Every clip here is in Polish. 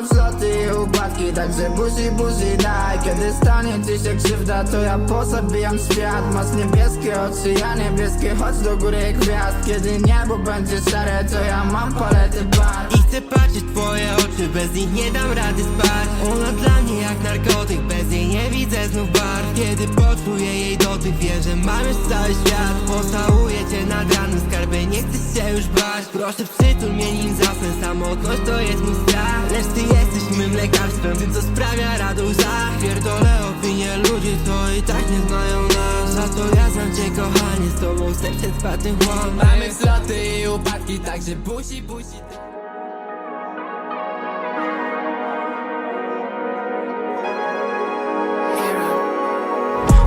Mamy wzloty i upadki, także buzi, buzi daj. Kiedy stanie ci się krzywda, to ja pozabijam świat. Masz niebieskie oczy, ja niebieskie, chodź do góry gwiazd. Kiedy niebo będzie szare, to ja mam palety barw I chcę patrzeć twoje oczy, bez nich nie dam rady spać. Ona dla mnie jak narkotyk, bez niej nie widzę znów barw Kiedy poczuję jej dotyk, wiem, że mam już cały świat. Pocałuję cię nad ranem, skarbie, nie chcę się już bać. Proszę przytul mnie nim zasnę, samotność to jest mój strach Lecz ty jesteś mym lekarstwem, tym co sprawia radość. Za Pierdolę opinie ludzi, to i tak nie znają nas. Za to ja znam cię kochanie, z tobą serce trwa ten chłam Mamy wzloty i upadki, także busi, busi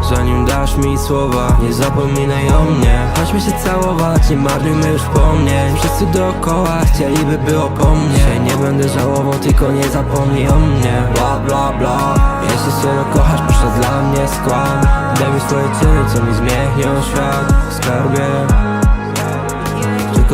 Zanim dasz mi słowa, nie zapominaj o mnie. Chodźmy się całować, nie marnujmy już wspomnień Wszyscy dookoła chcieliby było po mnie. Nie będę żałował, tylko nie zapomnij o mnie. Bla bla bla. Jeśli serio kochasz, proszę dla mnie skłam. Daj mi swoje czyny, co mi zmienią świat. Skarbie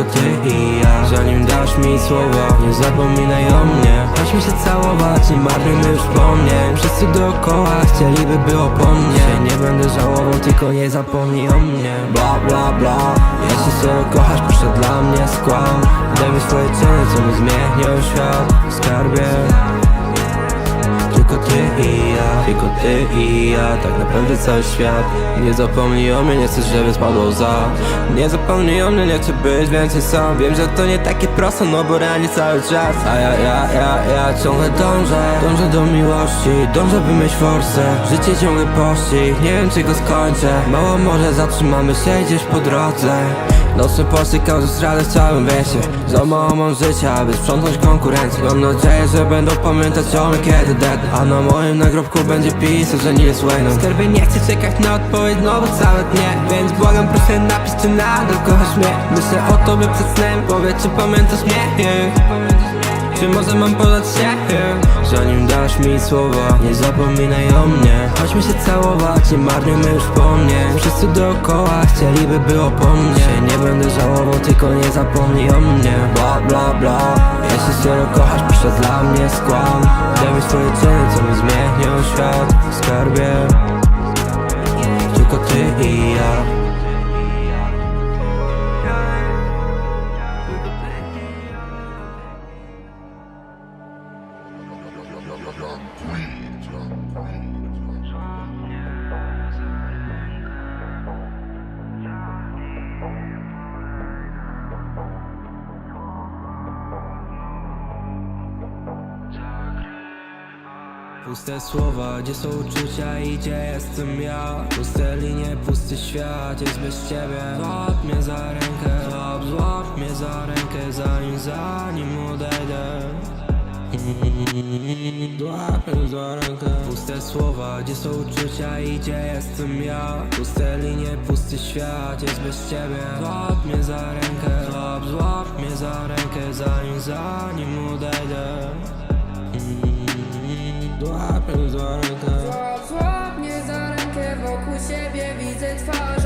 tylko ty i ja. Zanim dasz mi słowa, nie zapominaj o mnie. Chodźmy się całować, nie marnujmy już wspomnień Wszyscy dookoła chcieliby było po mnie. Nie będę żałował, tylko nie zapomnij o mnie. Bla bla bla. Jeśli serio kochasz, proszę dla mnie skłam Daj mi swoje czyny, co mi zmienią świat. Skarbie tylko ty i ja. Tak naprawdę cały świat Nie zapomnij o mnie, nie chcę, żeby spadło za. Nie zapomnij o mnie, nie chcę być więcej sam. Wiem, że to nie takie proste, no bo realnie cały czas. A ja, ja, ja, ja ciągle dążę Dążę do miłości, dążę by mieć forsę. Życie ciągle pościg, nie wiem czy go skończę. Mało może zatrzymamy się gdzieś po drodze Nocny pościg każdy stradę w całym mieście. Za mało mam życia, aby sprzątnąć konkurencję. Mam nadzieję, że będą pamiętać o mnie kiedy dead. A na moim nagrobku będzie pisał, że nie jest Wayne'em Skarbie nie chcę czekać na odpowiedź, no bo całe dnie. Więc błagam proszę napisz, czy nadal kochasz mnie. Myślę o tobie przed snem, powiedz czy pamiętasz mnie. Czy może mam podać się? Zanim dasz mi słowa, nie zapominaj o mnie. Chodźmy się całować, nie marnujmy już wspomnień Wszyscy dookoła chcieliby było po mnie. Nie będę żałował, tylko nie zapomnij o mnie. Bla bla bla. Jeśli serio kochasz, proszę dla mnie skłam. Daj mi swoje czyny, co mi zmienią świat. Skarbie Tylko ty i ja Puste słowa, gdzie są uczucia i gdzie jestem ja? Puste linie, pusty świat jest bez ciebie. Złap mnie za rękę, złap, złap mnie za rękę Zanim, zanim odejdę. Złap mnie za rękę. Puste słowa, gdzie są uczucia i gdzie jestem ja? Puste linie, pusty świat jest bez ciebie. Złap mnie za rękę, złap, złap mnie za rękę Zanim, zanim odejdę it's for